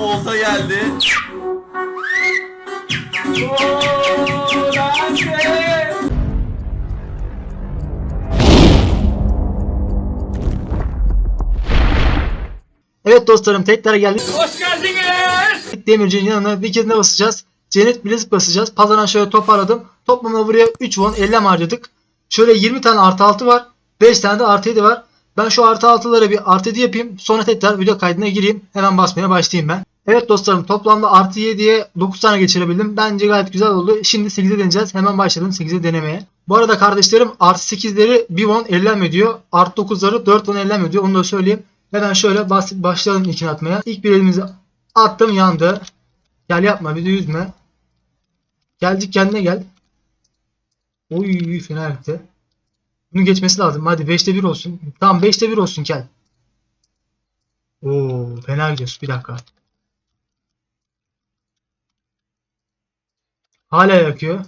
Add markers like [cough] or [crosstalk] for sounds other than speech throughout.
Olta geldi. Evet dostlarım tekrar geldik. Hoş geldiniz. Demirci'nin yanına bir kez ne basacağız? Cennet bilezik basacağız. Pazardan şöyle toparladım. Toplamda buraya 3 won 50 harcadık. Şöyle 20 tane artı 6 var. 5 tane de artı 7 var. Ben şu artı 6'lara bir artı 7 yapayım. Sonra tekrar video kaydına gireyim. Hemen basmaya başlayayım ben. Evet dostlarım toplamda artı 7'ye 9 tane geçirebildim. Bence gayet güzel oldu. Şimdi 8'e deneyeceğiz. Hemen başladım 8'e denemeye. Bu arada kardeşlerim artı 8'leri 1 won 50 ediyor. Artı 9'ları 4 won 50 ediyor. Onu da söyleyeyim. Hemen şöyle bas başlayalım ilkini atmaya. İlk bir elimizi attım yandı. Gel yapma bizi yüzme. Geldik kendine gel. Oy fena gitti. Bunun geçmesi lazım. Hadi 5'te 1 olsun. Tamam 5'te 1 olsun gel. Oo fena gidiyorsun. Bir dakika. Hala yakıyor.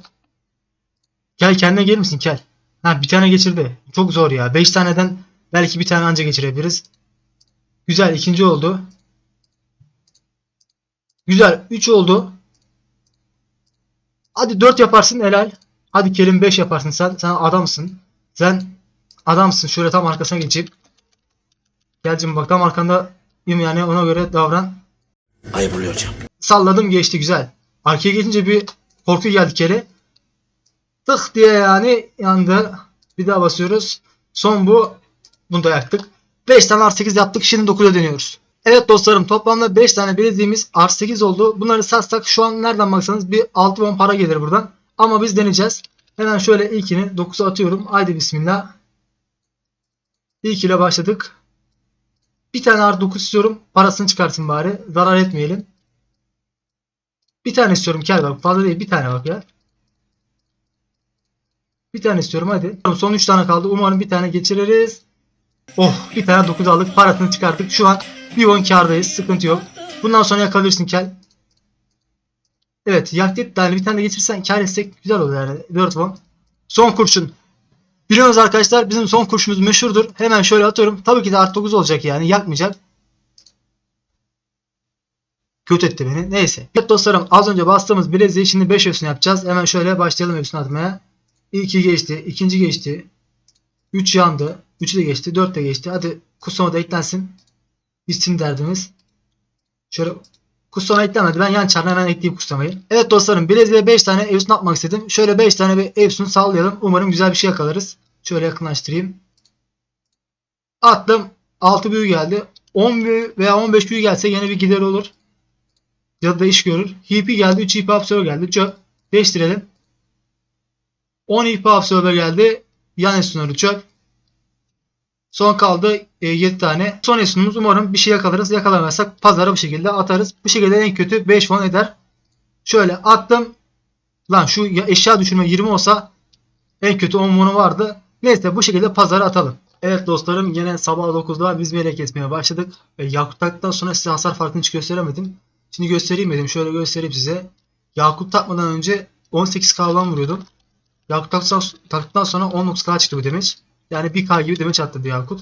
Gel kendine gelir misin gel. Ha bir tane geçirdi. Çok zor ya. 5 taneden belki bir tane anca geçirebiliriz. Güzel ikinci oldu. Güzel 3 oldu. Hadi 4 yaparsın helal. Hadi Kerim 5 yaparsın sen. Sen adamsın. Sen adamsın. Şöyle tam arkasına geçeyim. Gelcim bak tam arkanda yani ona göre davran. Ayıp oluyor hocam. Salladım geçti güzel. Arkaya geçince bir korku geldi kere. Tık diye yani yandı. Bir daha basıyoruz. Son bu. Bunu da yaktık. 5 tane artı 8 yaptık. Şimdi 9'a dönüyoruz. Evet dostlarım toplamda 5 tane bileziğimiz artı 8 oldu. Bunları satsak şu an nereden baksanız bir 6 won para gelir buradan. Ama biz deneyeceğiz. Hemen şöyle ilkini 9'a atıyorum. Haydi bismillah. İlk ile başladık. Bir tane artı 9 istiyorum. Parasını çıkarsın bari. Zarar etmeyelim. Bir tane istiyorum kel bak. Fazla değil bir tane bak ya. Bir tane istiyorum hadi. Son 3 tane kaldı. Umarım bir tane geçiririz. Oh bir tane 9 aldık. Parasını çıkarttık. Şu an bir 10 kardayız. Sıkıntı yok. Bundan sonra yakalırsın kel. Evet yaktık. Yani bir tane geçirsen kar etsek güzel olur yani. 4 won. Son kurşun. Biliyorsunuz arkadaşlar bizim son kurşunumuz meşhurdur. Hemen şöyle atıyorum. Tabii ki de artı 9 olacak yani. Yakmayacak. Kötü etti beni. Neyse. Evet dostlarım az önce bastığımız bileziği şimdi 5 üstüne yapacağız. Hemen şöyle başlayalım üstüne atmaya. İlki geçti. ikinci geçti. 3 yandı. 3 de geçti. 4 de geçti. Hadi kusoma da eklensin. Bitsin derdimiz. Şöyle kusoma eklenmedi. Ben yan çarına hemen ekleyeyim kusamayı. Evet dostlarım bileziğe 5 tane Evsun atmak istedim. Şöyle 5 tane bir Evsun sallayalım. Umarım güzel bir şey yakalarız. Şöyle yakınlaştırayım. Attım. 6 büyü geldi. 10 büyü veya 15 büyü gelse yine bir gider olur. Ya da iş görür. HP geldi. 3 HP absorber geldi. Çöp. Değiştirelim. 10 HP absorber geldi. Yan enstrümanı çöp. Son kaldı e, 7 tane. Son enstrümanımız umarım bir şey yakalarız. Yakalamazsak pazara bu şekilde atarız. Bu şekilde en kötü 5 won eder. Şöyle attım. Lan şu ya- eşya düşürme 20 olsa en kötü 10 won'u vardı. Neyse bu şekilde pazara atalım. Evet dostlarım yine sabah 9'da biz melek kesmeye başladık. E, Yakut'tan sonra size hasar farkını hiç gösteremedim. Şimdi göstereyim dedim. Şöyle göstereyim size. Yakut takmadan önce 18 k'dan vuruyordum. Yakut taktıktan, sonra 19 k çıktı bu demeç. Yani 1k gibi demeç attırdı Yakut.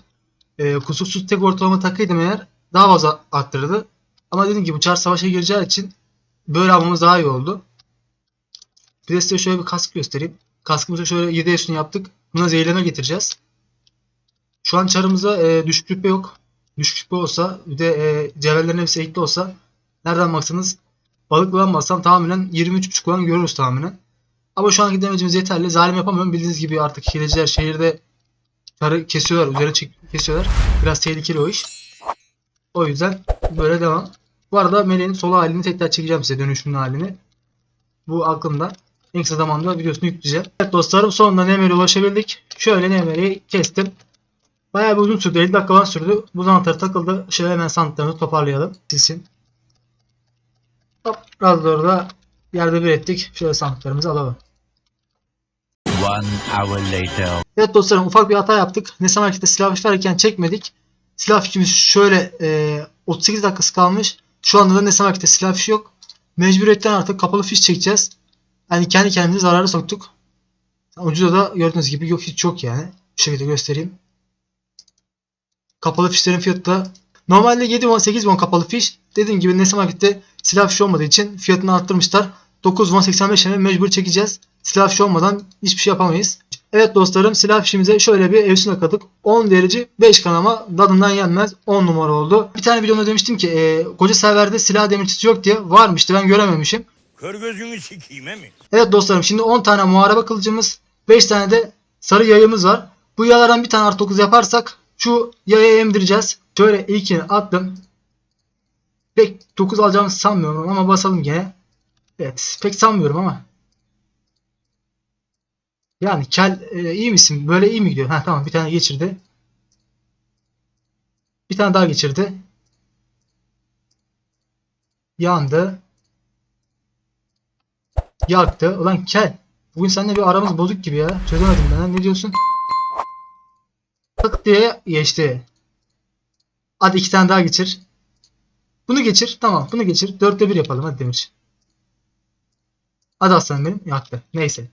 Ee, kusursuz tek ortalama takıydım eğer daha fazla arttırdı. Ama dediğim gibi çar savaşa gireceği için böyle almamız daha iyi oldu. Bir de size şöyle bir kask göstereyim. Kaskımızı şöyle 7 üstüne yaptık. Buna zehirleme getireceğiz. Şu an çarımızda e, düşük rütbe yok. Düşük rütbe olsa bir de e, cevherlerin hepsi olsa Nereden baksanız balık kullanmazsam tahminen 23.5 falan görürüz tahminen. Ama şu anki demecimiz yeterli. Zalim yapamıyorum. Bildiğiniz gibi artık hileciler şehirde karı kesiyorlar. Üzerine kesiyorlar. Biraz tehlikeli o iş. O yüzden böyle devam. Bu arada meleğin solo halini tekrar çekeceğim size dönüşümlü halini. Bu aklımda. En kısa zamanda videosunu yükleyeceğim. Evet dostlarım sonunda Nemer'e ulaşabildik. Şöyle Nemer'i kestim. Bayağı bir uzun sürdü. 50 dakika falan sürdü. Bu zanahtarı takıldı. Şöyle hemen sandıklarını toparlayalım. Silsin. Hop, biraz da orada yerde bir ettik. Şöyle sandıklarımızı alalım. One hour later. Evet dostlarım ufak bir hata yaptık. Nesne markette silah verirken çekmedik. Silah fişimiz şöyle e, 38 dakikası kalmış. Şu anda da Nesne markette silah fişi yok. Mecburiyetten artık kapalı fiş çekeceğiz. Yani kendi kendimize zarara soktuk. Ucuda da gördüğünüz gibi yok hiç yok yani. Bu şekilde göstereyim. Kapalı fişlerin fiyatı da Normalde 7 won 8 won kapalı fiş. Dediğim gibi Nesi Market'te silah fişi olmadığı için fiyatını arttırmışlar. 9 won 85 lira mecbur çekeceğiz. Silah fişi olmadan hiçbir şey yapamayız. Evet dostlarım silah fişimize şöyle bir efsun akadık. 10 derece 5 kanama dadından yenmez 10 numara oldu. Bir tane videomda demiştim ki e, koca serverde silah demircisi yok diye varmıştı ben görememişim. Kör gözünü sikeyim mi? Evet dostlarım şimdi 10 tane muharebe kılıcımız 5 tane de sarı yayımız var. Bu yayalardan bir tane artı 9 yaparsak şu yayayı emdireceğiz. Şöyle ilkini attım. Pek 9 alacağımızı sanmıyorum ama basalım gene. Evet pek sanmıyorum ama. Yani kel e, iyi misin? Böyle iyi mi gidiyor? Ha tamam bir tane geçirdi. Bir tane daha geçirdi. Yandı. Yaktı. Ulan kel. Bugün seninle bir aramız bozuk gibi ya. Çözemedim ben. Ne diyorsun? Tık diye geçti. Hadi iki tane daha geçir. Bunu geçir. Tamam. Bunu geçir. Dörtte bir yapalım. Hadi Demir. Hadi aslanım benim. Yaktı. Neyse.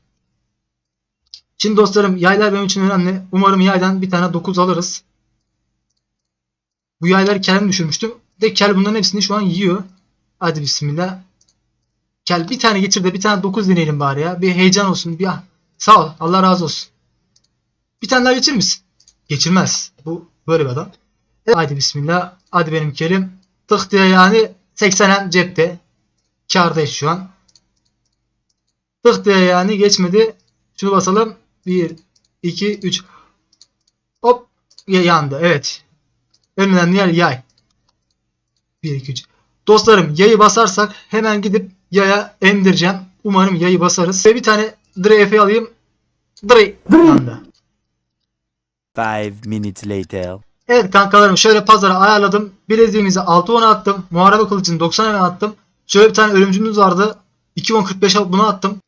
Şimdi dostlarım yaylar benim için önemli. Umarım yaydan bir tane 9 alırız. Bu yayları Kel'e düşürmüştüm. De Kel bunların hepsini şu an yiyor. Hadi bismillah. Gel bir tane geçir de bir tane 9 deneyelim bari ya. Bir heyecan olsun. Bir sağ ol. Allah razı olsun. Bir tane daha geçir misin? Geçirmez. Bu böyle bir adam. Hadi bismillah. Hadi benim kelim. Tık diye yani 80'en cepte. Kârdayız şu an. Tık diye yani geçmedi. Şunu basalım. 1, 2, 3. Hop. Ya- Yandı. Evet. Önünden diğer yay. 1, 2, 3. Dostlarım yayı basarsak hemen gidip yaya emdireceğim. Umarım yayı basarız. Ve bir tane Efe alayım. Dre. Yandı. Five minutes later. Evet kankalarım şöyle pazara ayarladım. Bileziğimizi 6 10 attım. Muharebe kılıcını 90 hemen attım. Şöyle bir tane ölümcümüz vardı. 2 10 45 alıp bunu attım.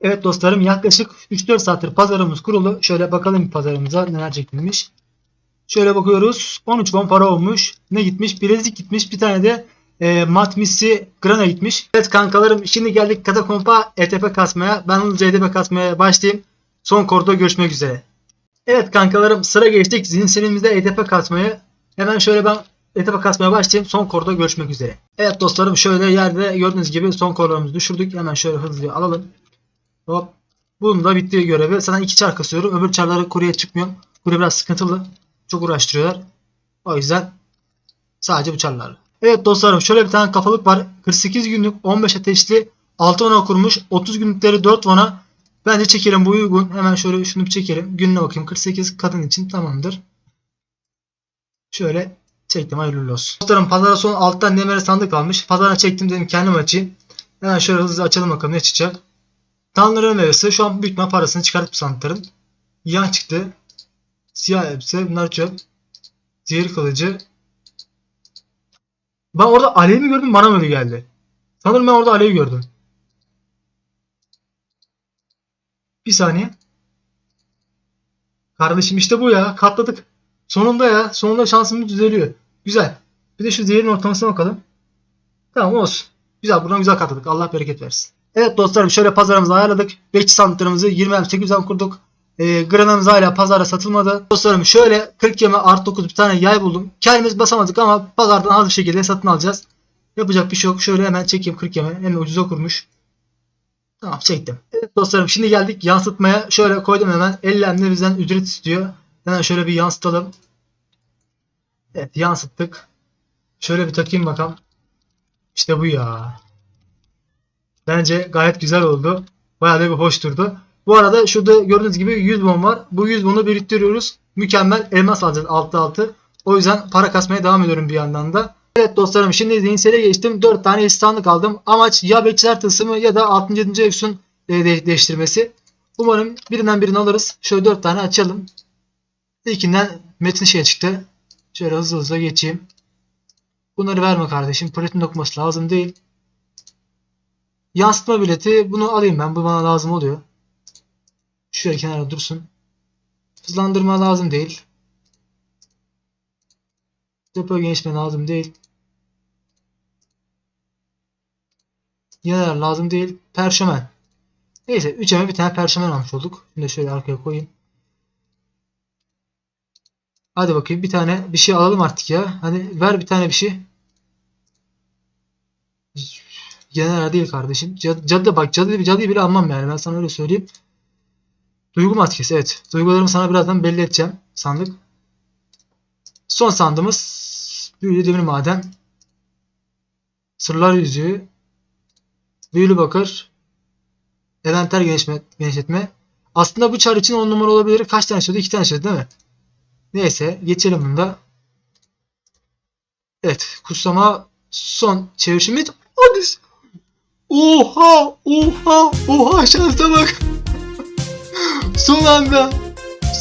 Evet dostlarım yaklaşık 3-4 saattir pazarımız kurulu. Şöyle bakalım pazarımıza neler çekilmiş. Şöyle bakıyoruz. 13 won para olmuş. Ne gitmiş? Bilezik gitmiş. Bir tane de e, mat missi grana gitmiş. Evet kankalarım şimdi geldik katakompa ETP kasmaya. Ben hızlıca ETP kasmaya başlayayım. Son koridorda görüşmek üzere. Evet kankalarım sıra geçtik zihinselimizde ETP kasmaya. Hemen şöyle ben ETP kasmaya başlayayım. Son koridorda görüşmek üzere. Evet dostlarım şöyle yerde gördüğünüz gibi son koridorumuzu düşürdük. Hemen şöyle hızlıca alalım. Hop. Bunun da bittiği görevi. Zaten iki çar kasıyorum. Öbür çarları kuruya çıkmıyorum. Kuru biraz sıkıntılı. Çok uğraştırıyorlar. O yüzden sadece bu çarlarla. Evet dostlarım şöyle bir tane kafalık var. 48 günlük 15 ateşli 6 vana kurmuş. 30 günlükleri 4 vana. Bence çekelim bu uygun. Hemen şöyle şunu bir çekelim. Gününe bakayım. 48 kadın için tamamdır. Şöyle çektim. Hayırlı olsun. Dostlarım pazara son alttan demir sandık kalmış. Pazara çektim dedim kendim açayım. Hemen şöyle hızlı açalım bakalım ne çıkacak. Tanrı'nın meyvesi. Şu an büyük ihtimal parasını çıkartıp sandıkların. Yan çıktı. Siyah elbise. Bunlar çöp. Zehir kılıcı. Ben orada Alev'i mi gördüm bana mı öyle geldi? Sanırım ben orada Alev'i gördüm. Bir saniye. Kardeşim işte bu ya. Katladık. Sonunda ya. Sonunda şansımız düzeliyor. Güzel. Bir de şu zehirin ortalamasına bakalım. Tamam olsun. Güzel. Buradan güzel katladık. Allah bereket versin. Evet dostlarım şöyle pazarımızı ayarladık. Bekçi sandıklarımızı 20 8'den kurduk. E, granamız hala pazara satılmadı. Dostlarım şöyle 40 yeme artı 9 bir tane yay buldum. Kendimiz basamadık ama pazardan az bir şekilde satın alacağız. Yapacak bir şey yok. Şöyle hemen çekeyim 40 yeme. En ucuza kurmuş. Tamam çektim. Evet dostlarım şimdi geldik yansıtmaya. Şöyle koydum hemen. Ellemde bizden ücret istiyor. Hemen şöyle bir yansıtalım. Evet yansıttık. Şöyle bir takayım bakalım. İşte bu ya. Bence gayet güzel oldu. Bayağı da bir hoş durdu. Bu arada şurada gördüğünüz gibi 100 won var. Bu 100 won'u biriktiriyoruz. Mükemmel elmas alacağız altı altı. O yüzden para kasmaya devam ediyorum bir yandan da. Evet dostlarım şimdi zihinsele geçtim. 4 tane insanlık aldım. Amaç ya bekçiler tılsımı ya da 6. 7. Efsun e, de- değiştirmesi. Umarım birinden birini alırız. Şöyle 4 tane açalım. İlkinden metin şey çıktı. Şöyle hızlı hızlı geçeyim. Bunları verme kardeşim. Platin dokuması lazım değil. Yansıtma bileti bunu alayım ben. Bu bana lazım oluyor. Şöyle kenara dursun. Hızlandırma lazım değil. Depo genişme lazım değil. Yener lazım değil. Perşemen. Neyse 3 bir tane perşemen almış olduk. Şimdi şöyle arkaya koyayım. Hadi bakayım bir tane bir şey alalım artık ya. Hani ver bir tane bir şey. General değil kardeşim. Cadı, cadı bak cadı, cadıyı bile almam yani ben sana öyle söyleyeyim. Duygu maskesi evet. Duygularımı sana birazdan belli edeceğim. Sandık. Son sandığımız büyülü demir maden. Sırlar yüzüğü. Büyülü bakır. Elementer genişletme, genişletme. Aslında bu çar için 10 numara olabilir. Kaç tane söyledi? 2 tane söyledi değil mi? Neyse geçelim bunda. Evet kutsama son çevirişimiz. Hadi. Oha oha oha şansa bak. [laughs] son anda.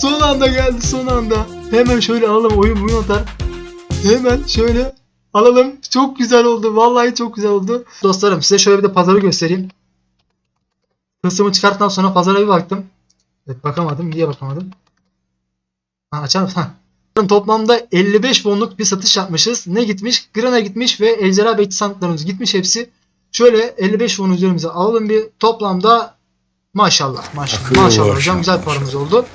Son anda geldi son anda. Hemen şöyle alalım oyun oyun atar. Hemen şöyle alalım. Çok güzel oldu. Vallahi çok güzel oldu. Dostlarım size şöyle bir de pazarı göstereyim. Hırsımı çıkarttıktan sonra pazara bir baktım. Evet bakamadım. Niye bakamadım? Ha, açar mısın? Toplamda 55 wonluk bir satış yapmışız. Ne gitmiş? Grana gitmiş ve ejderha bekçi sandıklarımız gitmiş hepsi. Şöyle 55 won üzerimize alalım bir toplamda maşallah maşallah maşallah hocam güzel paramız oldu.